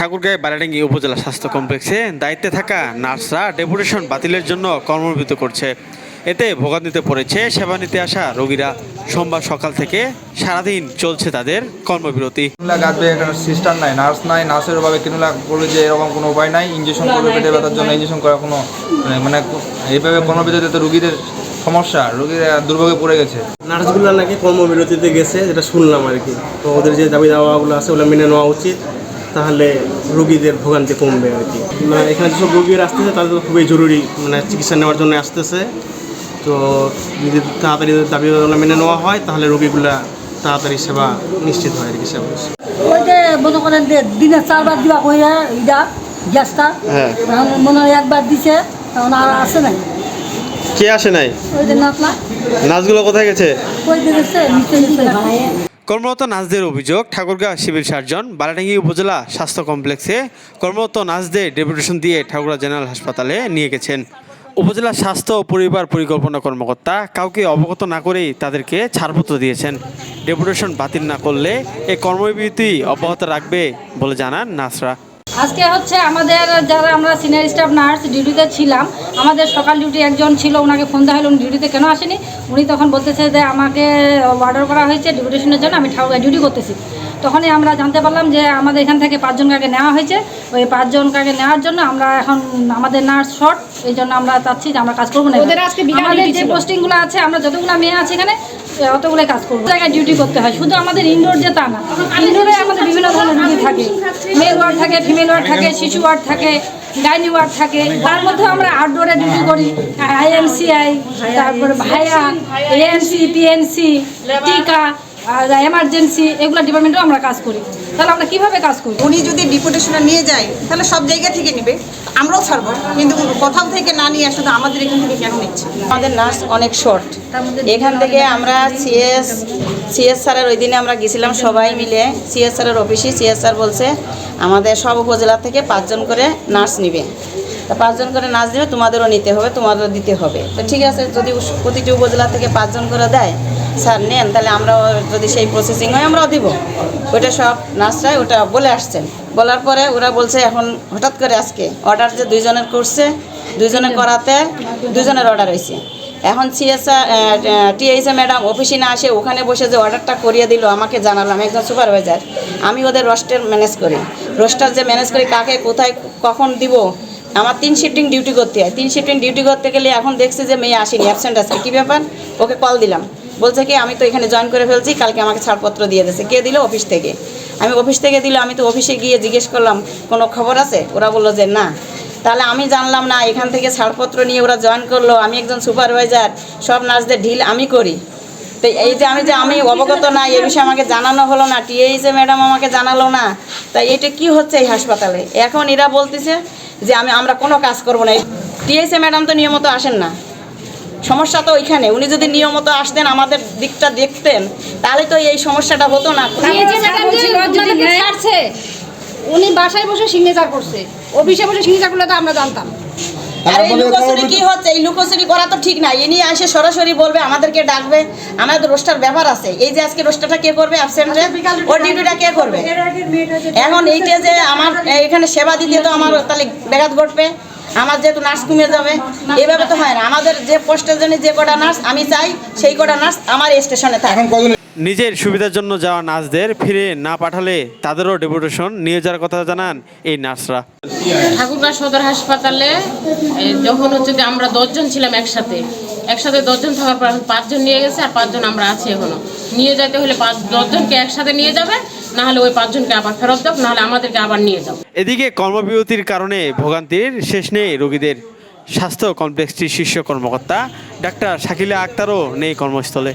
ঠাকুরগাঁও বারাডাঙ্গি উপজেলা স্বাস্থ্য কমপ্লেক্সে দায়িত্বে থাকা নার্সরা ডেপুটেশন বাতিলের জন্য কর্মবিরত করছে। এতে ভোগান্তিতে পড়েছে সেবা নিতে আসা রোগীরা। সোমবার সকাল থেকে সারাদিন চলছে তাদের কর্মবিরতি। কিনুলা গাছবে এখানে সিস্টার নাই নার্স নাই নার্সের ভাবে কিনুলা বলে যে এরকম কোনো উপায় নাই ইঞ্জেকশন করবে পেটে ব্যথার জন্য ইঞ্জেকশন করার কোনো মানে মানে এইভাবে কর্মবিরতিতে তো রুগীদের সমস্যা রুগীরা দুর্ভোগে পড়ে গেছে। নার্সগুলো নাকি কর্মবিরতিতে গেছে যেটা শুনলাম আর কি। তো ওদের যে দাবি দাওয়াগুলো আছে ওগুলো মেনে নেওয়া উচিত। তাহলে রুগীদের ভোগান্তি কমবে আর কি। মানে এখানে যেসব রুগীরা আসতেছে তাদের তো খুবই জরুরি মানে চিকিৎসা নেওয়ার জন্য আসতেছে। তো যদি তাড়াতাড়ি দাবি মেনে নেওয়া হয় তাহলে রুগীগুলা তাড়াতাড়ি সেবা নিশ্চিত হয় আর কি সেবা ওই যে মনে করেন যে দিনে চারবার দিবা কইয়া ইটা গ্যাসটা হ্যাঁ। মনে হয় একবার দিছে তখন আর আসে নাই। কে আসে নাই? ওই যে নাতলা। নাচগুলো কোথায় গেছে? নিচে নিচে কর্মরত নার্সদের অভিযোগ, ঠাকুরগাঁ সিভিল সার্জন বারাডাঙ্গি উপজেলা স্বাস্থ্য কমপ্লেক্সে কর্মরত নার্সদের ডেপুটেশন দিয়ে ঠাকুরগাঁ জেনারেল হাসপাতালে নিয়ে গেছেন। উপজেলা স্বাস্থ্য ও পরিবার পরিকল্পনা কর্মকর্তা কাউকে অবগত না করেই তাদেরকে ছাড়পত্র দিয়েছেন। ডেপুটেশন বাতিল না করলে এ কর্মবিরতি অব্যাহত রাখবে বলে জানান নার্সরা। আজকে হচ্ছে আমাদের যারা আমরা সিনিয়র স্টাফ নার্স ডিউটিতে ছিলাম, আমাদের সকাল ডিউটি একজন ছিল, ওনাকে ফোন দেওয়া হলো, উনি ডিউটিতে কেন আসেনি? উনি তখন বলতেছে যে আমাকে অর্ডার করা হয়েছে ডিউটেশনের জন্য, আমি ডিউটি করতেছি। তখনই আমরা জানতে পারলাম যে আমাদের এখান থেকে পাঁচজন কাকে নেওয়া হয়েছে। ওই পাঁচজন কাকে নেওয়ার জন্য আমরা এখন আমাদের নার্স শর্ট এই জন্য আমরা চাচ্ছি যে আমরা কাজ করব না আমাদের যে পোস্টিংগুলো আছে আমরা যতগুলো মেয়ে আছে এখানে অতগুলো কাজ করব। জায়গায় ডিউটি করতে হয় শুধু আমাদের ইনডোর যে তা না। ইনডোরে আমাদের বিভিন্ন ধরনের ডিউটি থাকে। মেল ওয়ার্ড থাকে ফিমেল ওয়ার্ড থাকে শিশু ওয়ার্ড থাকে ডাইনি ওয়ার্ড থাকে। তার মধ্যে আমরা আউটডোরে ডিউটি করি। আইএমসিআই তারপরে ভাইয়া এএনসি পিএনসি টিকা এমার্জেন্সি এগুলো ডিপার্টমেন্টেও আমরা কাজ করি। তাহলে আমরা কীভাবে কাজ করি? উনি যদি ডিপুটেশনে নিয়ে যায় তাহলে সব জায়গা থেকে নেবে। আমরাও ছাড়বো। কিন্তু কোথাও থেকে না নিয়ে শুধু আমাদের এখান থেকে কেন নিচ্ছে? আমাদের নার্স অনেক শর্ট এখান থেকে আমরা সিএস সিএস স্যারের ওই দিনে আমরা গেছিলাম সবাই মিলে। সিএস স্যারের অফিসে সিএস স্যার বলছে আমাদের সব উপজেলা থেকে পাঁচজন করে নার্স নিবে। তা পাঁচজন করে নার্স দিবে তোমাদেরও নিতে হবে তোমাদেরও দিতে হবে। তো ঠিক আছে যদি প্রতিটি উপজেলা থেকে পাঁচজন করে দেয় স্যার, নেন, তাহলে আমরাও যদি সেই প্রসেসিং হয় আমরাও দিব। ওইটা সব নার্সরাই ওটা বলে আসছেন। বলার পরে ওরা বলছে, এখন হঠাৎ করে আজকে অর্ডার যে দুইজনের করছে দুইজনে করাতে দুজনের অর্ডার হয়েছে। এখন সিএসআর টিএইসএ ম্যাডাম অফিসে না আসে, ওখানে বসে যে অর্ডারটা করিয়ে দিল, আমাকে জানালো। আমি একজন সুপারভাইজার আমি ওদের রোস্টার ম্যানেজ করি। রোস্টার যে ম্যানেজ করি, কাকে কোথায়, কখন দিব? আমার তিন শিফটিং ডিউটি করতে হয়। তিন শিফটিং ডিউটি করতে গেলে এখন দেখছি যে মেয়ে আসেনি অ্যাবসেন্ট আছে। কী ব্যাপার? ওকে কল দিলাম। বলছে কি, আমি তো এখানে জয়েন করে ফেলছি, কালকে আমাকে ছাড়পত্র দিয়ে দিয়েছে। কে দিল? অফিস থেকে। আমি অফিস থেকে দিল, আমি তো অফিসে গিয়ে জিজ্ঞেস করলাম, কোনো খবর আছে? ওরা বলল যে, না। তাহলে আমি জানলাম, না, এখান থেকে ছাড়পত্র নিয়ে ওরা জয়েন করল। আমি একজন সুপারভাইজার সব নার্সদের ঢিল আমি করি। তো এই যে আমি যে, আমি অবগত না এই বিষয়ে আমাকে জানানো হলো না টিএইসে ম্যাডাম আমাকে জানালো না, তাই এটা কি হচ্ছে এই হাসপাতালে? এখন এরা বলতেছে যে, আমি, আমরা কোনো কাজ করব না। টিএইসে ম্যাডাম তো নিয়মিত আসেন না। সমস্যা তো ওইখানে। উনি যদি নিয়মিত আসতেন আমাদের দিকটা দেখতেন তাহলে তো এই সমস্যাটা হতো না। যদি উনি বাসায় বসে সিগনেচার করছে। অফিসে বসে সিগনেচার করলে তো আমরা জানতাম। আর এই লুকোচুরি কি হচ্ছে? এই লুকোচুরি করা তো ঠিক না। ইনি এসে সরাসরি বলবে আমাদেরকে ডাকবে। আমাদের রোস্টার ব্যাপার আছে। এই যে আজকে রোস্টারটা কে করবে? অ্যাবসেন্টে ওর ডিউটিটা কে করবে? এখন এইটা যে আমার এখানে সেবা দিতে তো আমার তাহলে ব্যাঘাত ঘটবে। আমার যেহেতু নার্স কমে যাবে এভাবে তো হয় না। আমাদের যে পোস্টের জন্য যে কটা নার্স আমি চাই সেই কটা নার্স আমার এই স্টেশনে থাকে। নিজের সুবিধার জন্য যাওয়া নার্সদের ফিরে না পাঠালে তাদেরও ডেপুটেশন। নিয়ে যাওয়ার কথা জানান এই নার্সরা। ঠাকুরগাঁ সদর হাসপাতালে যখন হচ্ছে যে আমরা দশজন ছিলাম একসাথে একসাথে দশজন থাকার পর পাঁচজন নিয়ে গেছে আর পাঁচজন আমরা আছি এখনও। নিয়ে যেতে হলে পাঁচ দশজনকে একসাথে নিয়ে যাবে না ওই পাঁচজনকে আবার ফেরত দাও আমাদেরকে আবার নিয়ে যাও। এদিকে কর্মবিরতির কারণে ভোগান্তির শেষ নেই রোগীদের স্বাস্থ্য কমপ্লেক্সটির শীর্ষ কর্মকর্তা ডাক্তার শাকিলা আক্তারও নেই কর্মস্থলে।